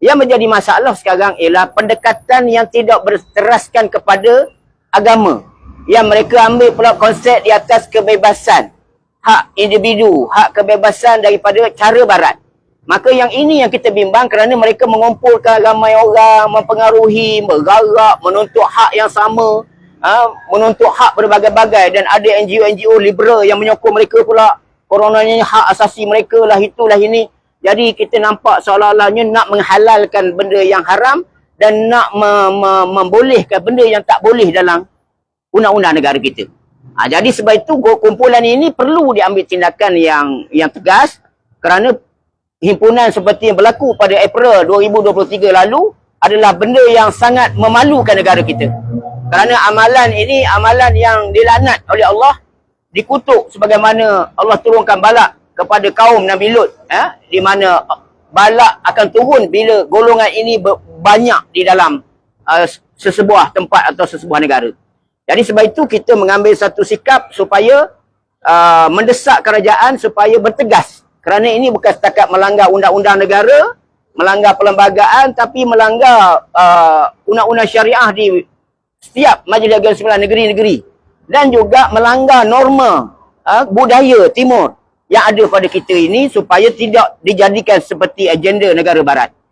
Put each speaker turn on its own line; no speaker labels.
Yang menjadi masalah sekarang ialah pendekatan yang tidak berteraskan kepada agama. Yang mereka ambil pula konsep di atas kebebasan. Hak individu, hak kebebasan daripada cara barat. Maka yang ini yang kita bimbang kerana mereka mengumpulkan ramai orang, mempengaruhi, bergarak, menuntut hak yang sama, ha, menuntut hak berbagai-bagai dan ada NGO-NGO liberal yang menyokong mereka pula. Coronanya hak asasi mereka lah, itulah ini. Jadi kita nampak seolah-olahnya nak menghalalkan benda yang haram dan nak me- me- membolehkan benda yang tak boleh dalam undang-undang negara kita. Ha, jadi sebab itu kumpulan ini perlu diambil tindakan yang yang tegas kerana himpunan seperti yang berlaku pada April 2023 lalu adalah benda yang sangat memalukan negara kita. Kerana amalan ini amalan yang dilaknat oleh Allah dikutuk sebagaimana Allah turunkan balak kepada kaum Nabi Lut eh, di mana balak akan turun bila golongan ini banyak di dalam uh, sesebuah tempat atau sesebuah negara. Jadi sebab itu kita mengambil satu sikap supaya uh, mendesak kerajaan supaya bertegas. Kerana ini bukan setakat melanggar undang-undang negara, melanggar perlembagaan tapi melanggar uh, undang-undang syariah di setiap majlis agama negeri-negeri dan juga melanggar norma uh, budaya timur yang ada pada kita ini supaya tidak dijadikan seperti agenda negara barat.